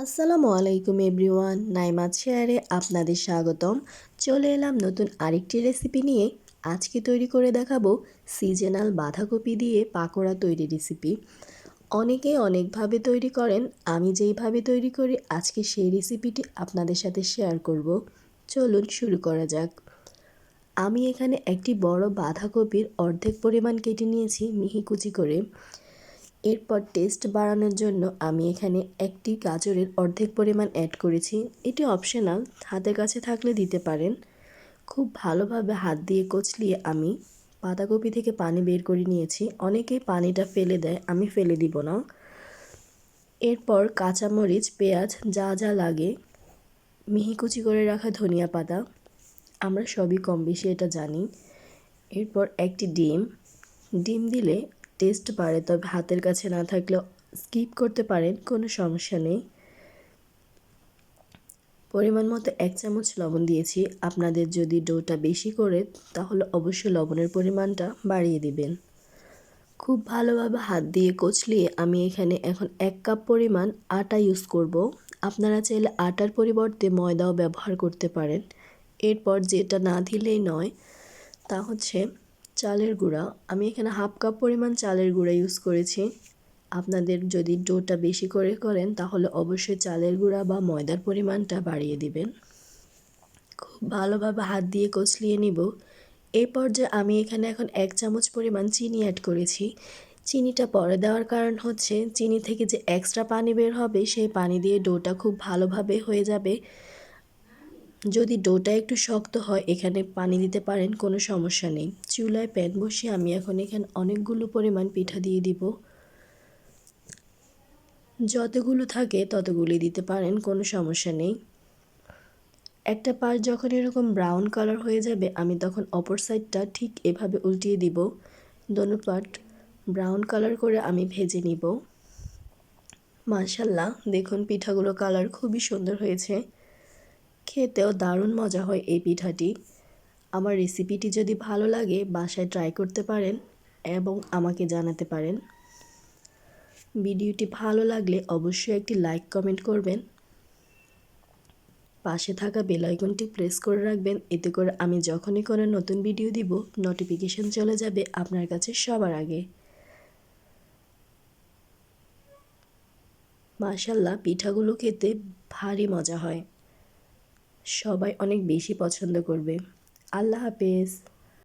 আসসালামু আলাইকুম এভরিওয়ান নাইমাত শেয়ারে আপনাদের স্বাগতম। চলে এলাম নতুন আরেকটি রেসিপি নিয়ে। আজকে তৈরি করে দেখাবো সিজনাল বাঁধাকপি দিয়ে পাকোড়া তৈরি রেসিপি। অনেকে অনেকভাবে তৈরি করেন, আমি যেইভাবে তৈরি করি, আজকে সেই রেসিপিটি আপনাদের সাথে শেয়ার করব। চলুন শুরু করা যাক। আমি এখানে একটি বড় বাঁধাকপির অর্ধেক পরিমাণ কেটে নিয়েছি মিহি কুচি করে। এরপর টেস্ট বাড়ানোর জন্য আমি এখানে একটি গাজরের অর্ধেক পরিমাণ অ্যাড করেছি। এটি অপশনাল হাতের কাছে থাকলে দিতে পারেন। খুব ভালোভাবে হাত দিয়ে কচলিয়ে আমি বাঁধাকপি থেকে পানি বের করে নিয়েছি। অনেকেই পানিটা ফেলে দেয়, আমি ফেলে দিব না। এরপর কাঁচামরিচ, পেঁয়াজ, যা যা লাগে, মিহি কুচি করে রাখা ধনিয়া পাতা, আমরা সবই কম বেশি এটা জানি। এরপর একটি ডিম। ডিম দিলে টেস্ট বাড়ে, তবে হাতের কাছে না থাকলে স্কিপ করতে পারেন, কোনো সমস্যা নেই। পরিমাণ মতো এক চামচ লবণ দিয়েছি। আপনাদের যদি ডোটা বেশি করে, তাহলে অবশ্যই লবণের পরিমাণটা বাড়িয়ে দিবেন। খুব ভালোভাবে হাত দিয়ে কচলিয়ে আমি এখানে এখন এক কাপ পরিমাণ আটা ইউজ করব। আপনারা চাইলে আটার পরিবর্তে ময়দাও ব্যবহার করতে পারেন। এরপর যেটা না দিলেই নয়, তা হচ্ছে চালের গুঁড়া। আমি এখানে হাফ কাপ পরিমাণ চালের গুঁড়া ইউজ করেছি। আপনাদের যদি ডোটা বেশি করে করেন, তাহলে অবশ্যই চালের গুঁড়া বা ময়দার পরিমাণটা বাড়িয়ে দিবেন। খুব ভালোভাবে হাত দিয়ে কচলিয়ে নিব। এই পর্যায়ে আমি এখানে এখন এক চামচ পরিমাণ চিনি অ্যাড করেছি। চিনিটা পরে দেওয়ার কারণ হচ্ছে, চিনি থেকে যে এক্সট্রা পানি বের হবে, সেই পানি দিয়ে ডোটা খুব ভালোভাবে হয়ে যাবে। যদি ডোটা একটু শক্ত হয়, এখানে পানি দিতে পারেন, কোনো সমস্যা নেই। চুলায় প্যান বসিয়ে আমি এখন এখানে অনেকগুলো পরিমাণ পিঠা দিয়ে দিব। যতগুলো থাকে, ততগুলি দিতে পারেন, কোনো সমস্যা নেই। একটা পাশ যখন এরকম ব্রাউন কালার হয়ে যাবে, আমি তখন অপর সাইডটা ঠিক এভাবে উল্টিয়ে দিব। দোনো পাট ব্রাউন কালার করে আমি ভেজে নিব। মাশাল্লাহ, দেখুন পিঠাগুলো কালার খুবই সুন্দর হয়েছে। খেতেও দারুণ মজা হয় এই পিঠাটি। আমার রেসিপিটি যদি ভালো লাগে, বাসায় ট্রাই করতে পারেন এবং আমাকে জানাতে পারেন। ভিডিওটি ভালো লাগলে অবশ্যই একটি লাইক কমেন্ট করবেন। পাশে থাকা বেলাইকনটি প্রেস করে রাখবেন, এতে করে আমি যখনই কোনো নতুন ভিডিও দিব নোটিফিকেশন চলে যাবে আপনার কাছে সবার আগে। মাশাল্লাহ পিঠাগুলো খেতে ভারী মজা হয়। সবাই অনেক বেশি পছন্দ করবে। আল্লাহ হাফেজ।